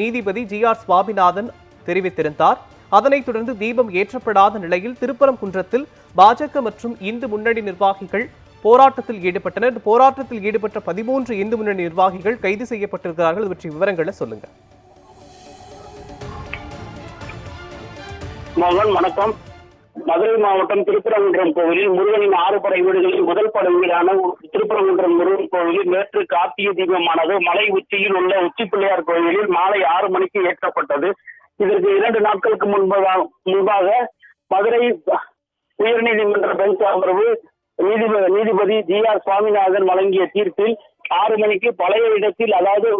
நீதிபதி G R Swaminathan தெரிவித்திருந்தார். அதனைத் தொடர்ந்து தீபம் ஏற்றப்படாத நிலையில் திருப்பரங்குன்றத்தில் பாஜக மற்றும் இந்து முன்னணி நிர்வாகிகள் போராட்டத்தில் ஈடுபட்டனர். போராட்டத்தில் ஈடுபட்ட பதிமூன்று இந்து முன்னணி நிர்வாகிகள் கைது செய்யப்பட்டிருக்கிறார்கள். பற்றி விவரங்களை சொல்லுங்க மோகன் வணக்கம். மதுரை மாவட்டம் திருப்பரங்குன்றம் கோவிலில் முருகனின் ஆறு படை வீடுகளில் முதல் படை வீடான திருப்பரங்குன்றம் முருகன் கோவிலில் நேற்று கார்த்திகை தீபமானது மலை உச்சியில் உள்ள உச்சி பிள்ளையார் கோவிலில் மாலை ஆறு மணிக்கு ஏற்றப்பட்டது. இதற்கு இரண்டு நாட்களுக்கு முன்பதாக முன்பாக மதுரை உயர்நீதிமன்ற பெஞ்ச் அமர்வு நீதிபதி நீதிபதி ஜி ஆர் சுவாமிநாதன் வழங்கிய தீர்ப்பில் ஆறு மணிக்கு பழைய இடத்தில் அதாவது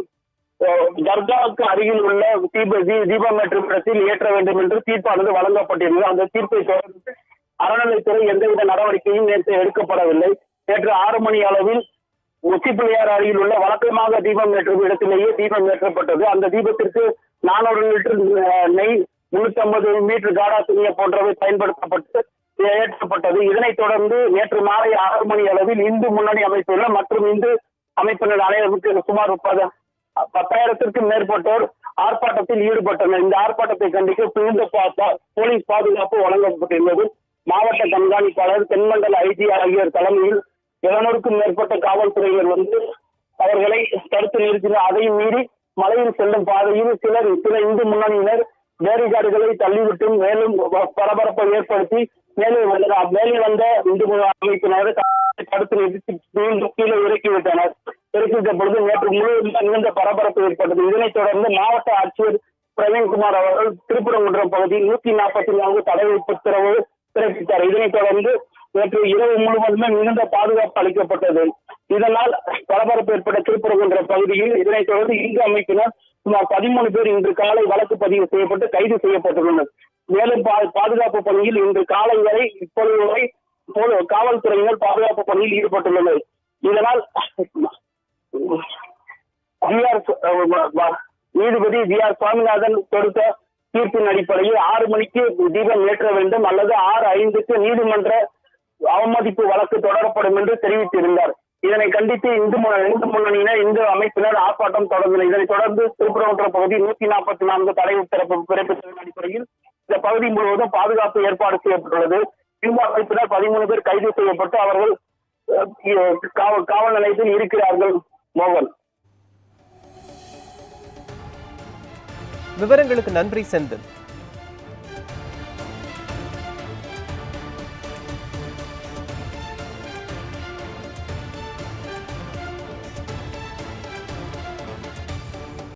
தர்காவுக்கு அருகில் உள்ள தீப தீ- தீபம் ஏற்றும் இடத்தில் ஏற்ற வேண்டும் என்று தீர்ப்பானது வழங்கப்பட்டிருந்தது. அந்த தீர்ப்பை தொடர்ந்து அறநிலைத்துறை எந்தவித நடவடிக்கையும் நேற்று எடுக்கப்படவில்லை. நேற்று ஆறு மணி அளவில் உச்சி அருகில் உள்ள வழக்கமாக தீபம் ஏற்றும் இடத்திலேயே தீபம் ஏற்றப்பட்டது. அந்த தீபத்திற்கு நானூறு லிட்டர் நெய் முன்னூத்தி ஐம்பது மீட்டர் காடா துணியை போன்றவை பயன்படுத்தப்பட்டு ஏற்றப்பட்டது. இதனைத் தொடர்ந்து நேற்று மாலை ஆறு மணி அளவில் இந்து முன்னணி அமைப்புள்ள மற்றும் இந்து அமைப்பினர் அனைவருக்கு சுமார் பத- பத்தாயிரத்திற்கும் மேற்பட்டோர் ஆர்ப்பாட்டத்தில் ஈடுபட்டனர். இந்த ஆர்ப்பாட்டத்தை கண்டித்து புகுந்த போலீஸ் பாதுகாப்பு வழங்கப்பட்டிருந்தது. மாவட்ட கண்காணிப்பாளர் தென்மண்டல ஐஜி ஆகியோர் தலைமையில் இருநூறுக்கும் மேற்பட்ட காவல்துறையினர் வந்து அவர்களை தடுத்து நிறுத்தினர். அதையும் மீறி மலையில் செல்லும் பாதையில் சிலர் சில இந்து முன்னணியினர் பேரிகார்டுகளை தள்ளிவிட்டு மேலும் பரபரப்பை ஏற்படுத்தி மேலே வந்த மேலே வந்த இந்து அமைப்பினர் தடுத்து நிறுத்தி மீண்டும் கீழே இறக்கி விட்டனர் பொழுது நேற்று முழுவதும் மிகுந்த பரபரப்பு ஏற்பட்டது. இதனைத் தொடர்ந்து மாவட்ட ஆட்சியர் பிரவீன்குமார் அவர்கள் திருப்பரங்குன்றம் பகுதியில் நூத்தி நாற்பத்தி நான்கு தடை உத்தரவு பிறப்பித்தார். இதனைத் தொடர்ந்து நேற்று இரவு முழுவதுமே மிகுந்த பாதுகாப்பு அளிக்கப்பட்டது. இதனால் பரபரப்பு ஏற்பட்ட திருப்பரங்குன்றம் பகுதியில் இதனைத் தொடர்ந்து இந்து அமைப்பினர் சுமார் பதிமூணு பேர் இன்று காலை வழக்கு பதிவு செய்யப்பட்டு கைது செய்யப்பட்டுள்ளனர். மேலும் பாதுகாப்பு பணியில் இன்று காலை வரை இப்பொழுது வரை காவல்துறையினர் பாதுகாப்பு பணியில் ஈடுபட்டுள்ளனர். இதனால் ஜிஆர் நீதிபதி ஜி ஆர் சுவாமிநாதன் கொடுத்த தீர்ப்பின் அடிப்படையில் ஆறு மணிக்கு தீபம் ஏற்ற வேண்டும் அல்லது ஆறு ஐந்துக்கு நீதிமன்ற அவமதிப்பு வழக்கு தொடரப்படும் என்று தெரிவித்திருந்தார். இதனை கண்டித்து இந்து இந்து முன்னணியினர் இந்து அமைப்பினர் ஆர்ப்பாட்டம் தொடர்ந்தனர். இதனைத் தொடர்ந்து திருப்பரங்குன்ற பகுதி நூத்தி நாற்பத்தி நான்கு தடை உத்தரவு பிறப்பித்ததன் அடிப்படையில் இந்த பகுதி முழுவதும் பாதுகாப்பு ஏற்பாடு செய்யப்பட்டுள்ளது. இந்து அமைப்பினர் பதிமூணு பேர் கைது செய்யப்பட்டு அவர்கள் காவல் நிலையத்தில் இருக்கிறார்கள். மோகன். விவரங்களுக்கு நன்றி செந்தில்.